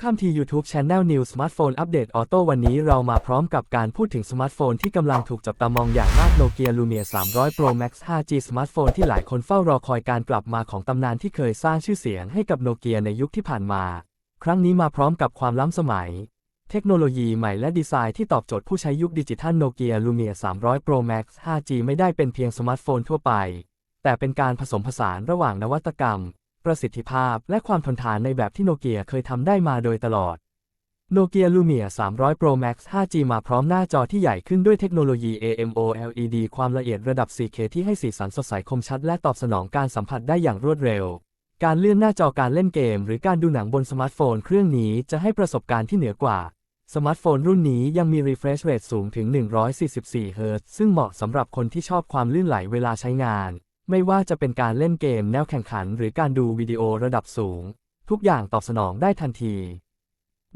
Welcome to YouTube Channel New Smartphone Update Auto วันนี้เรามาพร้อมกับการพูดถึงสมาร์ทโฟนที่กำลังถูกจับตามองอย่างมาก Nokia Lumia 300 Pro Max 5G สมาร์ทโฟนที่หลายคนเฝ้ารอคอยการกลับมาของตำนานที่เคยสร้างชื่อเสียงให้กับโนเกียในยุคที่ผ่านมา ครั้งนี้มาพร้อมกับความล้ำสมัย เทคโนโลยีใหม่และดีไซน์ที่ตอบโจทย์ผู้ใช้ยุคดิจิทัล Nokia Lumia 300 Pro Max 5G ไม่ได้เป็นเพียงสมาร์ทโฟนทั่วไป แต่เป็นการผสมผสานระหว่างนวัตกรรม ประสิทธิภาพและความทนทานในแบบที่โนเกียเคยทำได้มาโดยตลอดโนเกีย Lumia 300 Pro Max 5G มาพร้อมหน้าจอที่ใหญ่ขึ้นด้วยเทคโนโลยี AMOLED ความละเอียดระดับ 4K ที่ให้สีสันสดใสคมชัด และตอบสนองการสัมผัสได้อย่างรวดเร็ว การเลื่อนหน้าจอการเล่นเกม หรือการดูหนังบนสมาร์ทโฟนเครื่องนี้จะให้ประสบการณ์ที่เหนือกว่า สมาร์ทโฟนรุ่นนี้ยังมี refresh rate สูงถึง 144เฮิรตซ์ซึ่งเหมาะสำหรับคนที่ชอบความลื่นไหลเวลาใช้งาน ไม่ว่าจะเป็นการเล่นเกมแนวแข่งขัน หรือการดูวิดีโอระดับสูง ทุกอย่างตอบสนองได้ทันที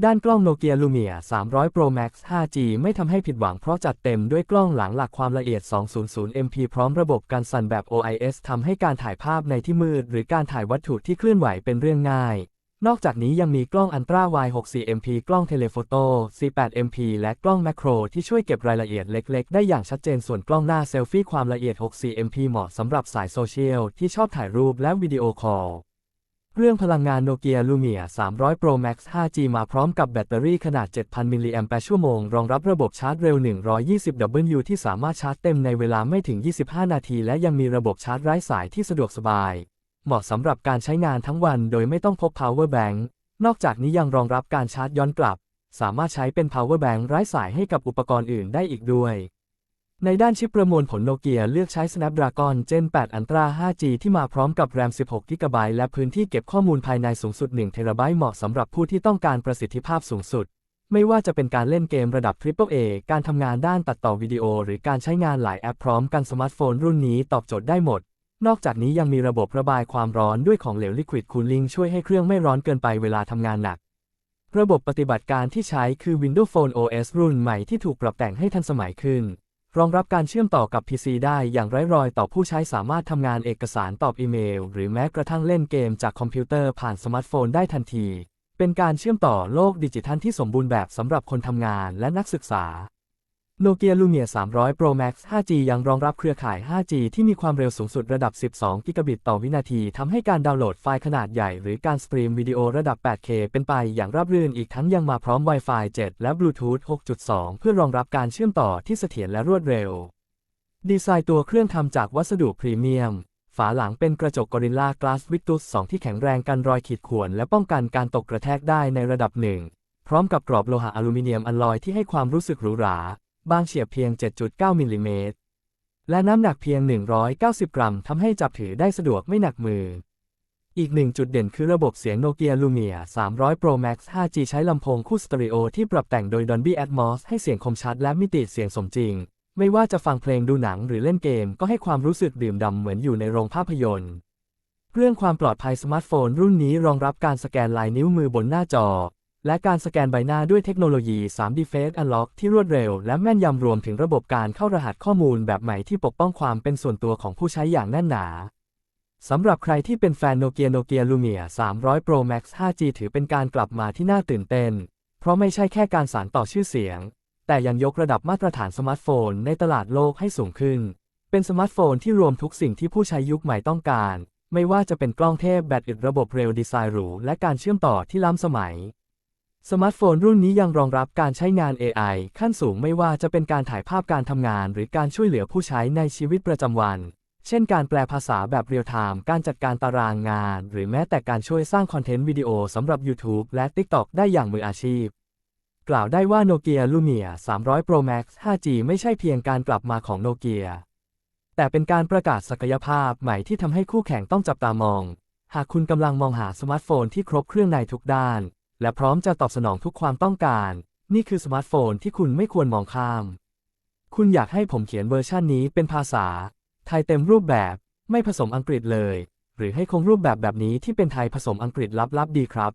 ด้านกล้อง Nokia Lumia 300 Pro Max 5G ไม่ทำให้ผิดหวังเพราะจัดเต็มด้วยกล้องหลังหลักความละเอียด 200 MP พร้อมระบบการสั่นแบบ OIS ทำให้การถ่ายภาพในที่มืด หรือการถ่ายวัตถุที่เคลื่อนไหวเป็นเรื่องง่าย นอกจากนี้ยังมีกล้อง Ultra Wide 64 MP กล้องเทเลโฟโต้ 48 MP และกล้องแมคโคร ที่ช่วยเก็บรายละเอียดเล็กๆ ได้อย่างชัดเจนส่วนกล้องหน้าเซลฟี่ความละเอียด 64 MP เหมาะสำหรับสายโซเชียลที่ชอบถ่ายรูปและวิดีโอคอล เรื่องพลังงานโนเกีย Lumia 300 Pro Max 5G มาพร้อมกับแบตเตอรี่ขนาด 7,000 มิลลิแอมป์ชั่วโมง รองรับระบบชาร์จเร็ว 120W ที่สามารถชาร์จเต็มในเวลาไม่ถึง 25 นาที และยังมีระบบชาร์จไร้สายที่สะดวกสบาย เหมาะสำหรับการใช้งานทั้งวันโดยไม่ต้องพก power bank นอกจากนี้ยังรองรับการชาร์จย้อนกลับ สามารถใช้เป็น power bank ไร้สายให้กับอุปกรณ์อื่นได้อีกด้วย ในด้านชิปประมวลผลโนเกียเลือกใช้ Snapdragon Gen 8 Ultra 5G ที่มาพร้อมกับ RAM 16 GB และพื้นที่เก็บข้อมูลภายในสูงสุด 1 TB เหมาะสำหรับผู้ที่ต้องการประสิทธิภาพสูงสุด ไม่ว่าจะเป็นการเล่นเกมระดับ Triple A การทำงานด้านตัดต่อวิดีโอ หรือการใช้งานหลายแอปพร้อมกันสมาร์ทโฟนรุ่นนี้ตอบโจทย์ได้หมด นอกจากนี้ยังมีระบบระบายความร้อนด้วยของเหลว Liquid Cooling ช่วยให้เครื่องไม่ร้อนเกินไปเวลาทำงานหนัก ระบบปฏิบัติการที่ใช้คือ Windows Phone OS รุ่นใหม่ที่ถูกปรับแต่งให้ทันสมัยขึ้น รองรับการเชื่อมต่อกับ PC ได้อย่างไร้รอยต่อผู้ใช้สามารถทำงานเอกสารตอบอีเมล หรือแม้กระทั่งเล่นเกมจากคอมพิวเตอร์ผ่านสมาร์ทโฟนได้ทันที เป็นการเชื่อมต่อโลกดิจิทัลที่สมบูรณ์แบบสำหรับคนทำงานและนักศึกษา Nokia Lumia 300 Pro Max 5G ยังรองรับเครือข่าย 5G ที่มีความเร็วสูงสุดระดับ 12 กิกะบิตต่อวินาที ทำให้การดาวน์โหลดไฟล์ขนาดใหญ่ หรือการสตรีมวิดีโอระดับ 8K เป็นไปอย่างราบรื่น อีกทั้งยังมาพร้อม Wi-Fi 7 และ Bluetooth 6.2 เพื่อรองรับการเชื่อมต่อที่เสถียรและรวดเร็ว ดีไซน์ตัวเครื่องทำจากวัสดุพรีเมียม ฝาหลังเป็นกระจก Gorilla Glass Victus 2ที่แข็งแรงกันรอยขีดข่วน และป้องกันการตกกระแทกได้ในระดับหนึ่ง พร้อมกับกรอบโลหะอลูมิเนียมอลลอยที่ให้ความรู้สึกหรูหรา บางเฉียบเพียง 7.9 มิลลิเมตร และน้ำหนักเพียง 190 กรัมทำให้จับถือได้สะดวกไม่หนักมือ อีกหนึ่งจุดเด่นคือระบบเสียง Nokia Lumia 300 Pro Max 5G ใช้ลำโพงคู่สเตอริโอที่ปรับแต่งโดย Dolby Atmos ให้เสียงคมชัดและมิติเสียงสมจริง ไม่ว่าจะฟังเพลงดูหนังหรือเล่นเกม ก็ให้ความรู้สึกดื่มด่ำเหมือนอยู่ในโรงภาพยนตร์เรื่องความปลอดภัยสมาร์ทโฟนรุ่นนี้รองรับการสแกนลายนิ้วมือบนหน้าจอ และการสแกนใบหน้าด้วยเทคโนโลยี 3D Face Unlock ที่รวดเร็ว และแม่นยำรวมถึงระบบการเข้ารหัสข้อมูลแบบใหม่ที่ปกป้องความเป็นส่วนตัวของผู้ใช้อย่างแน่นหนาสำหรับใครที่เป็นแฟนโนเกียโนเกียลูเมีย300 Pro Max 5G ถือเป็นการกลับมาที่น่าตื่นเต้น เพราะไม่ใช่แค่การสานต่อชื่อเสียง แต่ยังยกระดับมาตรฐานสมาร์ทโฟนในตลาดโลกให้สูงขึ้น เป็นสมาร์ทโฟนที่รวมทุกสิ่งที่ผู้ใช้ยุคใหม่ต้องการ ไม่ว่าจะเป็นกล้องเทพแบตอึดระบบเร็วดีไซน์หรูและการเชื่อมต่อที่ล้ำสมัย สมาร์ทโฟนรุ่นนี้ยังรองรับการใช้งาน AI ขั้นสูงไม่ว่าจะเป็นการถ่ายภาพการทำงาน หรือการช่วยเหลือผู้ใช้ในชีวิตประจำวัน เช่นการแปลภาษาแบบเรียลไทม์ การจัดการตารางงาน หรือแม้แต่การช่วยสร้างคอนเทนต์วิดีโอสำหรับ YouTube และ TikTok ได้อย่างมืออาชีพ กล่าวได้ว่า Nokia Lumia 300 Pro Max 5G ไม่ใช่เพียงการกลับมาของโนเกียแต่เป็นการประกาศศักยภาพใหม่ที่ทำให้คู่แข่งต้องจับตามอง หากคุณกำลังมองหาสมาร์ทโฟนที่ครบเครื่องในทุกด้าน และพร้อมจะตอบสนองทุกความต้องการ นี่คือสมาร์ทโฟนที่คุณไม่ควรมองข้าม คุณอยากให้ผมเขียนเวอร์ชันนี้เป็นภาษา ไทยเต็มรูปแบบ ไม่ผสมอังกฤษเลย หรือให้คงรูปแบบแบบนี้ที่เป็นไทยผสมอังกฤษลับๆดีครับ